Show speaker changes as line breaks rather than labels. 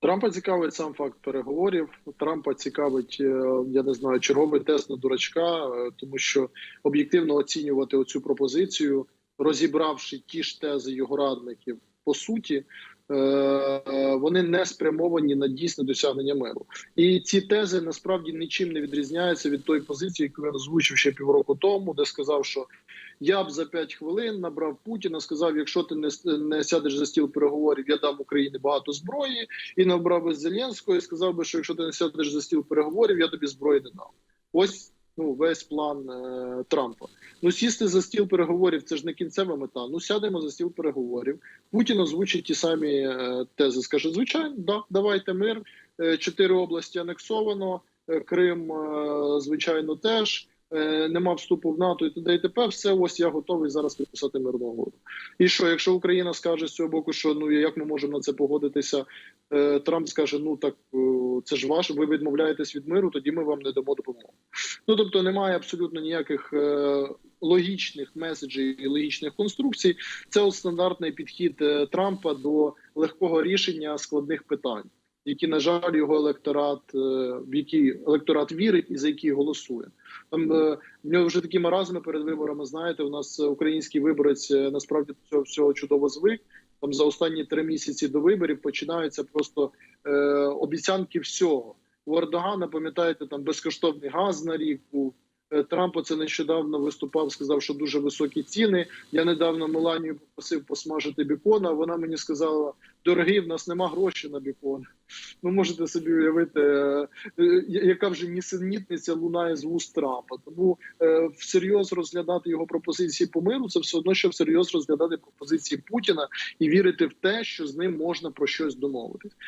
Трампа цікавить сам факт переговорів. Трампа цікавить, е, я не знаю, черговий тест на дурачка, е, тому що об'єктивно оцінювати оцю пропозицію, розібравши ті ж тези його радників, по суті, е, вони не спрямовані на дійсне досягнення миру. І ці тези насправді нічим не відрізняються від тої позиції, яку він озвучив ще півроку тому, де сказав, що я б за 5 хвилин набрав Путіна, сказав: якщо ти не, не сядеш за стіл переговорів, я дам Україні багато зброї, і набрав би Зеленського і сказав би, що якщо ти не сядеш за стіл переговорів, я тобі зброї не дам. Ось ну весь план е, Трампа. Ну сісти за стіл переговорів це ж не кінцева мета. Ну сядемо за стіл переговорів. Путін озвучить ті самі е, тези. Скаже: звичайно, да, давайте мир. Е, Чотири області анексовано, е, Крим, е, звичайно, теж. Е, Нема вступу в НАТО і т.д. і т.п. Все, ось я готовий зараз підписати мирну угоду. І що, якщо Україна скаже з цього боку, що ну як ми можемо на це погодитися? Е, Трамп скаже: ну так е, це ж ваше, ви відмовляєтесь від миру, тоді ми вам не дамо допомогу. Ну тобто немає абсолютно ніяких логічних меседжів і логічних конструкцій. Це от стандартний підхід Трампа до легкого рішення складних питань, які на жаль його електорат, е, в які електорат вірить і за які голосує. Там е, в нього вже такі маразми перед виборами. Знаєте, у нас український виборець е, насправді цього всього чудово звик. Там за останні три місяці до виборів починаються просто е, обіцянки всього. У Ердогана, пам'ятаєте, там безкоштовний газ на рік був. Е, Трамп оце нещодавно виступав, сказав, що дуже високі ціни. Я недавно Меланію попросив посмажити бікона. Вона мені сказала: дорогий, в нас нема грошей на бікон. Ну можете собі уявити, е, е, яка вже нісенітниця лунає з вуст Трампа. Тому всерйоз розглядати його пропозиції по миру, це все одно, що всерйоз розглядати пропозиції Путіна і вірити в те, що з ним можна про щось домовитись.